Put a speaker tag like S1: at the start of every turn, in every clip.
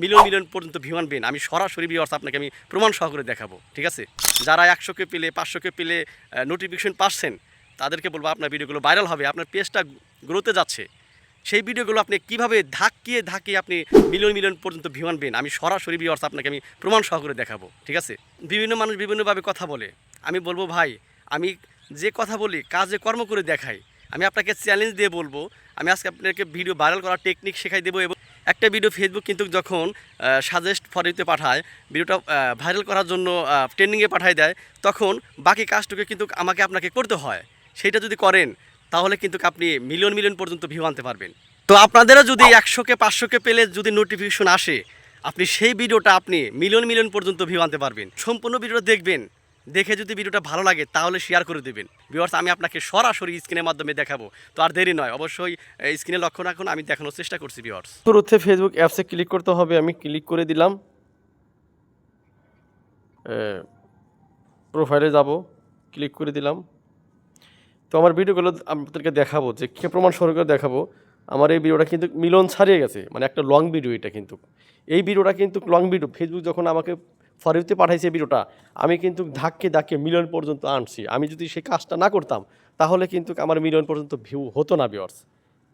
S1: Million million পর্যন্ত view আনবেন। আমি সরাসরি ভিউয়ার্স আপনাকে আমি প্রমাণ সহকারে দেখাবো, ঠিক আছে? যারা একশোকে পেলে, পাঁচশোকে পেলে নোটিফিকেশন পাচ্ছেন, তাদেরকে বলব আপনার ভিডিওগুলো ভাইরাল হবে, আপনার পেজটা গ্রোতে যাচ্ছে। সেই ভিডিওগুলো আপনি কীভাবে ধাক্কিয়ে ধাক্কিয়ে আপনি মিলিয়ন মিলিয়ন পর্যন্ত ভিউ আনবেন, আমি সরাসরি ভিউয়ার্স আপনাকে আমি প্রমাণ সহকারে দেখাবো, ঠিক আছে? বিভিন্ন মানুষ বিভিন্নভাবে কথা বলে। আমি বলব, ভাই, আমি যে কথা বলি, কাজে কর্ম করে দেখাই। আমি আপনাকে চ্যালেঞ্জ দিয়ে বলব, আমি আজকে আপনাকে ভিডিও ভাইরাল করার টেকনিক শেখাই দেবো এবং একটা ভিডিও ফেসবুক কিন্তু যখন সাজেস্ট ফরিতে পাঠায় ভিডিওটা ভাইরাল করার জন্য ট্রেন্ডিংয়ে পাঠায় দেয়, তখন বাকি কাজটুকু কিন্তু আমাকে আপনাকে করতে হয়। সেটা যদি করেন, তাহলে কিন্তু আপনি মিলিয়ন মিলিয়ন পর্যন্ত ভিউ আনতে পারবেন। তো আপনাদেরও যদি একশোকে, পাঁচশোকে পেলে যদি নোটিফিকেশন আসে, আপনি সেই ভিডিওটা আপনি মিলিয়ন মিলিয়ন পর্যন্ত ভিউ আনতে পারবেন। সম্পূর্ণ ভিডিওটা দেখবেন দেখে যদি ভিডিওটা ভালো লাগে, তাহলে শেয়ার করে দেবেন। ভিউয়ার্স আমি আপনাকে সরাসরি স্ক্রিনের মাধ্যমে দেখাবো। তো আর দেরি নয়, অবশ্যই স্ক্রিনে লক্ষ্য রাখুন, আমি দেখানোর চেষ্টা করছি ভিউয়ার্স
S2: শুরুতে ফেসবুক অ্যাপসে ক্লিক করতে হবে, আমি ক্লিক করে দিলাম। প্রোফাইলে যাব ক্লিক করে দিলাম। তো আমার ভিডিওগুলো আপনাদেরকে দেখাবো, যে কে প্রমাণ সহকারে দেখাবো। আমার এই ভিডিওটা কিন্তু মিলন ছাড়িয়ে গেছে মানে একটা লং ভিডিও এটা কিন্তু। এই ভিডিওটা কিন্তু লং ভিডিও ফেসবুক যখন আমাকে ফরিতে পাঠাইছে ভিডিওটা, আমি কিন্তু ধাক্কে ধাক্কে মিলিয়ন পর্যন্ত আনছি। আমি যদি সেই কাজটা না করতাম, তাহলে কিন্তু আমার মিলিয়ন পর্যন্ত ভিউ হতো না ভিওর্স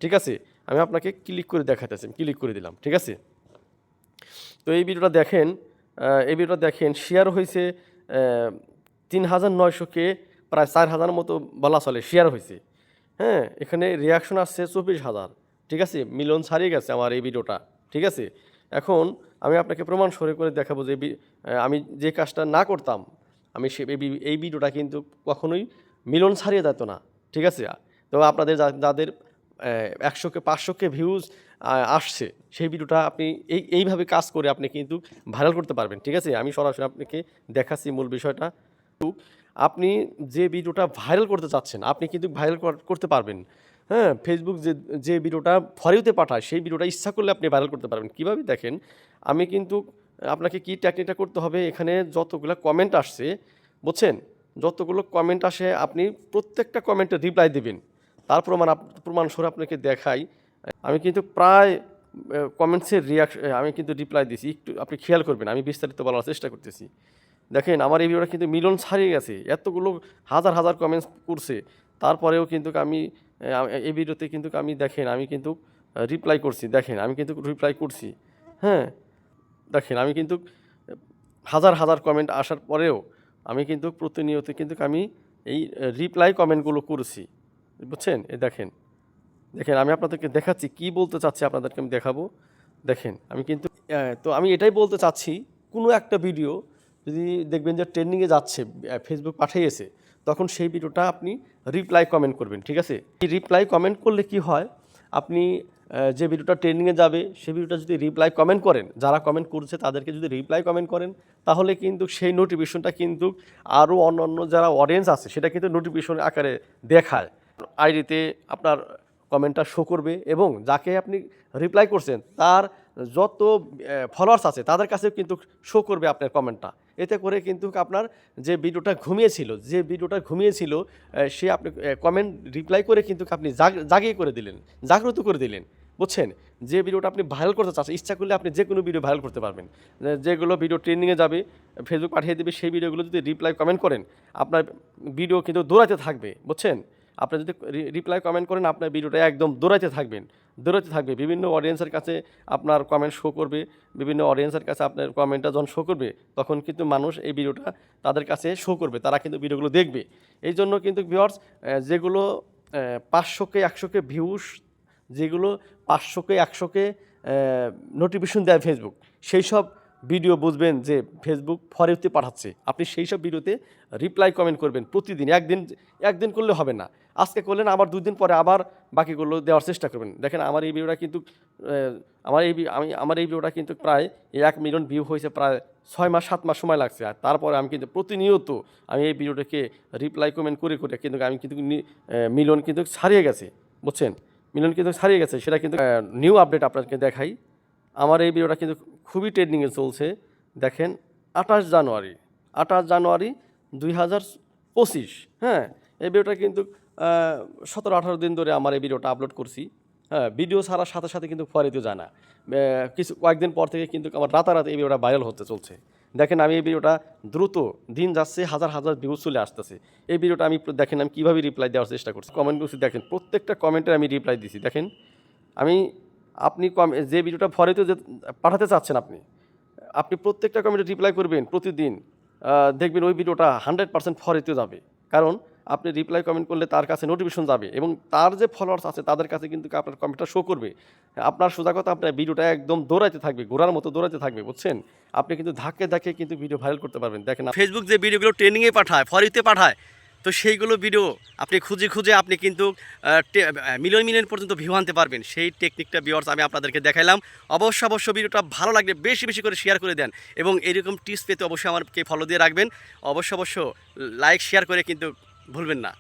S2: ঠিক আছে? আমি আপনাকে ক্লিক করে দেখাতেছি ক্লিক করে দিলাম, ঠিক আছে? তো এই ভিডিওটা দেখেন এই ভিডিওটা দেখেন শেয়ার হয়েছে তিন হাজার নয়শোকে প্রায় চার হাজার মতো বলা চলে শেয়ার হয়েছে হ্যাঁ এখানে রিয়াকশন আসছে চব্বিশ হাজার, ঠিক আছে? মিলন ছাড়িয়ে গেছে আমার এই ভিডিওটা, ঠিক আছে? এখন আমি আপনাকে প্রমাণ সরে করে দেখাবো যে আমি যে কাজটা না করতাম, আমি সে এই ভিডিওটা কিন্তু কখনোই মিলন ছাড়িয়ে যেত না, ঠিক আছে? তো আপনাদের যাদের একশোকে, পাঁচশোকে ভিউজ আসছে, সেই ভিডিওটা আপনি এই, এইভাবে কাজ করে আপনি কিন্তু ভাইরাল করতে পারবেন, ঠিক আছে? আমি সরাসরি আপনাকে দেখাচ্ছি মূল বিষয়টা। আপনি যে ভিডিওটা ভাইরাল করতে চাচ্ছেন, আপনি কিন্তু ভাইরাল করতে পারবেন। হ্যাঁ ফেসবুক যে যে ভিডিওটা ফরিউতে পাঠায়, সেই ভিডিওটা ইচ্ছা করলে আপনি ভাইরাল করতে পারবেন। কীভাবে? দেখেন, আমি কিন্তু, আপনাকে কি টেকনিকটা করতে হবে? এখানে যতগুলো কমেন্ট আসছে, বুঝছেন? যতগুলো কমেন্ট আসে, আপনি প্রত্যেকটা কমেন্টে রিপ্লাই দেবেন। তার প্রমাণ প্রমাণ স্বরূপ আপনাকে দেখাই। আমি কিন্তু প্রায় কমেন্টসের রিয়াকশন আমি কিন্তু রিপ্লাই দিছি। একটু, আপনি খেয়াল করবেন, আমি বিস্তারিত বলার চেষ্টা করতেছি। দেখেন, আমার এই ভিডিওটা কিন্তু মিলন ছাড়িয়ে গেছে। এতগুলো হাজার হাজার কমেন্টস করছে। তারপরেও কিন্তু আমি এই ভিডিওতে কিন্তু আমি দেখেন, আমি কিন্তু রিপ্লাই করছি, দেখেন, আমি কিন্তু রিপ্লাই করছি হ্যাঁ? দেখেন, আমি কিন্তু, হাজার হাজার কমেন্ট আসার পরেও আমি কিন্তু প্রতিনিয়ত কিন্তু আমি এই রিপ্লাই কমেন্টগুলো করছি, বুঝছেন? এ, দেখেন দেখেন, আমি আপনাদেরকে দেখাচ্ছি, কি বলতে চাচ্ছি আপনাদেরকে আমি দেখাবো, দেখেন, আমি কিন্তু তো আমি এটাই বলতে চাচ্ছি, কোনো একটা ভিডিও যদি দেখবেন যে ট্রেন্ডিংয়ে যাচ্ছে ফেসবুক পাঠিয়েছে তখন সেই ভিডিওটা আপনি রিপ্লাই কমেন্ট করবেন, ঠিক আছে? এই রিপ্লাই কমেন্ট করলে কি হয়? আপনি যে ভিডিওটা ট্রেন্ডিংয়ে যাবে, সেই ভিডিওটা যদি রিপ্লাই কমেন্ট করেন, যারা কমেন্ট করছে তাদেরকে যদি রিপ্লাই কমেন্ট করেন, তাহলে কিন্তু সেই নোটিফিকেশনটা কিন্তু আরও অন্য অন্য যারা অডিয়েন্স আছে, সেটা কিন্তু নোটিফিকেশন আকারে দেখায়। আইডিতে আপনার কমেন্টটা শো করবে এবং যাকে আপনি রিপ্লাই করছেন, তার যত ফলোয়ার্স আছে, তাদের কাছেও কিন্তু শো করবে আপনার কমেন্টটা এতে করে কিন্তু আপনার যে ভিডিওটা ঘুমিয়েছিল, যে ভিডিওটা ঘুমিয়েছিল সে আপনি কমেন্ট রিপ্লাই করে কিন্তু আপনি জাগ- জাগিয়ে করে দিলেন, জাগ্রত করে দিলেন। বুঝছেন? যে ভিডিওটা আপনি ভাইরাল করতে চাচ্ছেন, ইচ্ছা করলে আপনি যে কোনো ভিডিও ভাইরাল করতে পারবেন। যেগুলো ভিডিও ট্রেন্ডিংয়ে যাবে ফেসবুক পাঠিয়ে দেবে, সেই ভিডিওগুলো যদি রিপ্লাই কমেন্ট করেন, আপনার ভিডিও কিন্তু দৌড়াতে থাকবে। বুঝছেন? আপনি যদি রিপ্লাই কমেন্ট করেন, আপনার ভিডিওটা একদম দৌড়াইতে থাকবেন। দৌড়াইতে থাকবে। বিভিন্ন অডিয়েন্সের কাছে আপনার কমেন্ট শো করবে। বিভিন্ন অডিয়েন্সের কাছে আপনার কমেন্টটা যখন শো করবে, তখন কিন্তু মানুষ এই ভিডিওটা তাদের কাছে শো করবে। তারা কিন্তু ভিডিওগুলো দেখবে। এই জন্য কিন্তু ভিওয়ার্স যেগুলো পাঁচশোকে একশোকে ভিউস যেগুলো পাঁচশোকে একশোকে নোটিফিকেশন দেয় ফেসবুক সেই সব ভিডিও বুঝবেন যে ফেসবুক ফরেতে পাঠাচ্ছে। আপনি সেই সব ভিডিওতে রিপ্লাই কমেন্ট করবেন প্রতিদিন। একদিন একদিন করলে হবে না। আজকে করলেন, আবার দুদিন পরে আবার বাকিগুলো দেওয়ার চেষ্টা করবেন। দেখেন, আমার এই ভিডিওটা কিন্তু আমার এই আমি, আমার এই ভিডিওটা কিন্তু প্রায় এক মিলিয়ন ভিউ হয়েছে, প্রায় ছয় মাস, সাত মাস সময় লাগছে। আর তারপরে আমি কিন্তু প্রতিনিয়ত আমি এই ভিডিওটাকে রিপ্লাই কমেন্ট করে করে কিন্তু আমি কিন্তু মিলন কিন্তু ছাড়িয়ে গেছে, বুঝছেন? মিলন কিন্তু ছাড়িয়ে গেছে, সেটা কিন্তু নিউ আপডেট আপনাকে দেখাই। আমার এই ভিডিওটা কিন্তু খুবই ট্রেন্ডিংয়ে চলছে, দেখেন, আঠাশ জানুয়ারি আঠাশ জানুয়ারি দুই হাজার পঁচিশ হ্যাঁ? এই ভিডিওটা কিন্তু সতেরো, আঠারো দিন ধরে আমার এই ভিডিওটা আপলোড করছি। হ্যাঁ ভিডিও ছাড়ার সাথে সাথে কিন্তু ফরিতেও যায় না। কিছু, কয়েকদিন পর থেকে কিন্তু আমার রাতারাতি এই ভিডিওটা ভাইরাল হতে চলছে। দেখেন আমি এই ভিডিওটা দ্রুত দিন যাচ্ছে, হাজার হাজার ভিউজ চলে আসতেছে। এই ভিডিওটা আমি দেখেন আমি কীভাবে রিপ্লাই দেওয়ার চেষ্টা করছি। কমেন্ট করছি দেখেন, প্রত্যেকটা কমেন্টে আমি রিপ্লাই দিছি। দেখেন, আমি, আপনি কম- যে ভিডিওটা ফরিতে পাঠাতে চাচ্ছেন আপনি আপনি প্রত্যেকটা কমেন্টে রিপ্লাই করবেন প্রতিদিন। দেখবেন ওই ভিডিওটা হান্ড্রেড পার্সেন্ট ফরিতে যাবে। কারণ আপনি রিপ্লাই কমেন্ট করলে তার কাছে নোটিফিকেশন যাবে এবং তার যে ফলোয়ার্স আছে তাদের কাছে কিন্তু আপনার কমেন্টটা শো করবে। আপনার সোজা কথা আপনার ভিডিওটা একদম দৌড়াইতে থাকবে, ঘোরার মতো দৌড়াইতে থাকবে, বুঝছেন? আপনি কিন্তু ধাক্কে ধাক্কে কিন্তু ভিডিও ভাইরাল করতে পারবেন। দেখেন
S1: ফেসবুক যে ভিডিওগুলো ট্রেনিংয়ে পাঠায়, ফরিতে পাঠায়, তো সেইগুলো ভিডিও আপনি খুঁজে খুঁজে আপনি কিন্তু মিলিয়ন মিলিয়ন পর্যন্ত ভিউ আনতে পারবেন। সেই টেকনিকটা ভিউয়ার্স আমি আপনাদেরকে দেখাইলাম। অবশ্য অবশ্য ভিডিওটা ভালো লাগলে বেশি বেশি করে শেয়ার করে দেন এবং এরকম টিপস পেতে অবশ্যই আমাকে ফলো দিয়ে রাখবেন। অবশ্য অবশ্য লাইক শেয়ার করে কিন্তু ভুলবেন না।